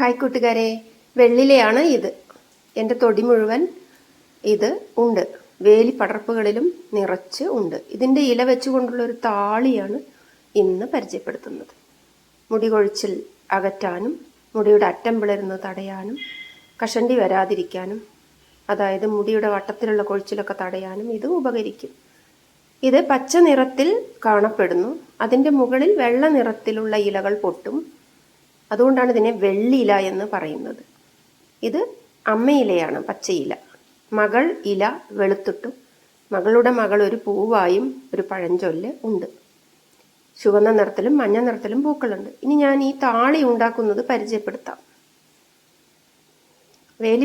Hi കൂട്ടുകാരെ വെള്ളിലയാണ് ഇത്. എന്റെ തൊടി മുഴുവൻ ഇത് ഉണ്ട്. വേലി പടർപ്പുകളിലും നിറച്ച് ഉണ്ട്. ഇതിന്റെ ഇല വെച്ചുകൊണ്ടുള്ള ഒരു താളിയാണ് ഇന്ന് പരിചയപ്പെടുത്തുന്നത്. മുടി കൊഴിച്ചിൽ അകറ്റാനും മുടിയുടെ അറ്റം പിളരുന്നത് തടയാനും കഷണ്ടി വരാതിരിക്കാനും അതായത് മുടിയുടെ വട്ടത്തിലുള്ള കൊഴിച്ചിലൊക്കെ തടയാനും ഇത് ഉപകരിക്കും. ഇത് പച്ച നിറത്തിൽ കാണപ്പെടുന്നു. അതിന്റെ മുകളിൽ വെള്ള നിറത്തിലുള്ള ഇലകൾ പൊട്ടും. അതുകൊണ്ടാണ് ഇതിനെ വെള്ളിയില എന്ന് പറയുന്നത്. ഇത് അമ്മയിലയാണ് പച്ചയില. മകൾ ഇല വെളുത്തിട്ടും മകളുടെ മകൾ ഒരു പൂവായും ഒരു പഴഞ്ചൊല്ല് ഉണ്ട്. ചുവന്ന നിറത്തിലും മഞ്ഞ നിറത്തിലും പൂക്കളുണ്ട്. ഇനി ഞാൻ ഈ താളി ഉണ്ടാക്കുന്നത് പരിചയപ്പെടുത്താം. വേലി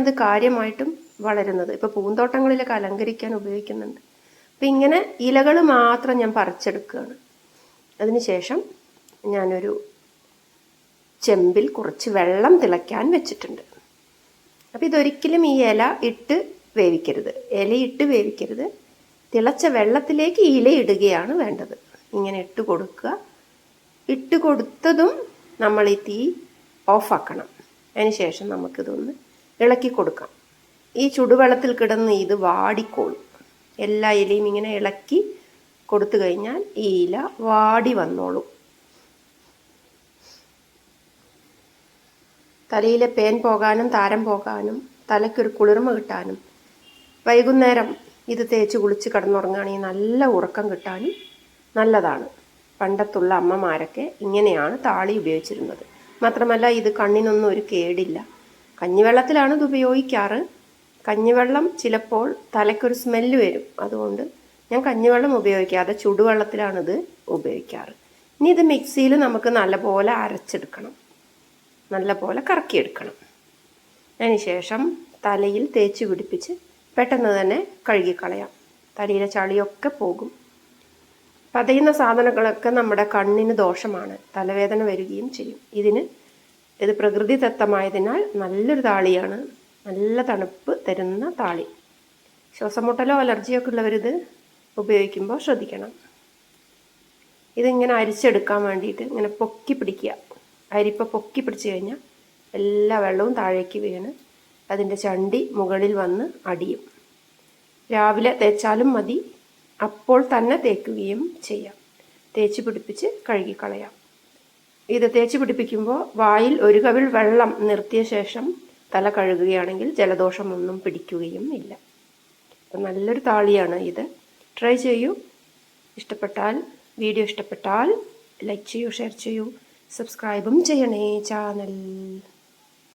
ഇത് കാര്യമായിട്ടും വളരുന്നത്. ഇപ്പോൾ പൂന്തോട്ടങ്ങളിലൊക്കെ അലങ്കരിക്കാൻ ഉപയോഗിക്കുന്നുണ്ട്. അപ്പൊ ഇങ്ങനെ ഇലകൾ മാത്രം ഞാൻ പറിച്ചെടുക്കുകയാണ്. അതിനുശേഷം ഞാനൊരു ചെമ്പിൽ കുറച്ച് വെള്ളം തിളയ്ക്കാൻ വെച്ചിട്ടുണ്ട്. അപ്പം ഇതൊരിക്കലും ഈ ഇല ഇട്ട് വേവിക്കരുത്. ഇലയിട്ട് വേവിക്കരുത്. തിളച്ച വെള്ളത്തിലേക്ക് ഇല ഇടുകയാണ് വേണ്ടത്. ഇങ്ങനെ ഇട്ട് കൊടുക്കുക. ഇട്ട് കൊടുത്തതും നമ്മൾ ഈ തീ ഓഫാക്കണം അതിനുശേഷം നമുക്കിതൊന്ന് ഇളക്കി കൊടുക്കാം. ഈ ചുടുവെള്ളത്തിൽ കിടന്ന് ഇത് വാടിക്കോളും. എല്ലാ ഇലയും ഇങ്ങനെ ഇളക്കി കൊടുത്തു കഴിഞ്ഞാൽ ഈ ഇല വാടി വന്നോളും. തലയിലെ പേൻ പോകാനും താരം പോകാനും തലയ്ക്കൊരു കുളിർമ കിട്ടാനും വൈകുന്നേരം ഇത് തേച്ച് കുളിച്ച് കിടന്നുറങ്ങുകയാണെങ്കിൽ നല്ല ഉറക്കം കിട്ടാനും നല്ലതാണ്. പണ്ടത്തുള്ള അമ്മമാരൊക്കെ ഇങ്ങനെയാണ് താളി ഉപയോഗിച്ചിരുന്നത്. മാത്രമല്ല ഇത് കണ്ണിനൊന്നും ഒരു കേടില്ല. കഞ്ഞിവെള്ളത്തിലാണ് ഇത് ഉപയോഗിക്കാറ്. കഞ്ഞിവെള്ളം ചിലപ്പോൾ തലയ്ക്കൊരു സ്മെല്ല് വരും. അതുകൊണ്ട് ഞാൻ കഞ്ഞിവെള്ളം ഉപയോഗിക്കാതെ ചുടുവെള്ളത്തിലാണിത് ഉപയോഗിക്കാറ്. ഇനി ഇത് മിക്സിയിൽ നമുക്ക് നല്ലപോലെ അരച്ചെടുക്കണം. നല്ലപോലെ കറക്കിയെടുക്കണം. അതിനുശേഷം തലയിൽ തേച്ച് പിടിപ്പിച്ച് പെട്ടെന്ന് തന്നെ കഴുകിക്കളയാം. തലയിലെ ചളിയൊക്കെ പോകും. പതയുന്ന സാധനങ്ങളൊക്കെ നമ്മുടെ കണ്ണിന് ദോഷമാണ്. തലവേദന വരികയും ചെയ്യും. ഇതിന് ഇത് പ്രകൃതിദത്തമായതിനാൽ നല്ലൊരു താളിയാണ്. നല്ല തണുപ്പ് തരുന്ന താളി. ശ്വാസമുട്ടലോ അലർജിയോ ഒക്കെ ഉള്ളവരിത് ഉപയോഗിക്കുമ്പോൾ ശ്രദ്ധിക്കണം. ഇതിങ്ങനെ അരിച്ചെടുക്കാൻ വേണ്ടിയിട്ട് ഇങ്ങനെ പൊക്കി പിടിക്കുക. അരിപ്പ പൊക്കി പിടിച്ചു കഴിഞ്ഞാൽ എല്ലാ വെള്ളവും താഴേക്ക് വീണ് അതിന്റെ ചണ്ടി മുകളിൽ വന്ന് അടിയും. രാവിലെ തേച്ചാലും മതി അപ്പോൾ തന്നെ തേക്കുകയും ചെയ്യാം. തേച്ച് പിടിപ്പിച്ച് കഴുകിക്കളയാം. ഇത് തേച്ച് പിടിപ്പിക്കുമ്പോൾ വായിൽ ഒരു കവിൾ വെള്ളം നിർത്തിയ ശേഷം തല കഴുകുകയാണെങ്കിൽ ജലദോഷമൊന്നും പിടിക്കുകയും ഇല്ല. അപ്പം നല്ലൊരു താളിയാണ് ഇത്. ട്രൈ ചെയ്യൂ. ഇഷ്ടപ്പെട്ടാൽ വീഡിയോ ഇഷ്ടപ്പെട്ടാൽ ലൈക്ക് ചെയ്യൂ ഷെയർ ചെയ്യൂ. സബ്സ്ക്രൈബും ചെയ്യണേ ചാനൽ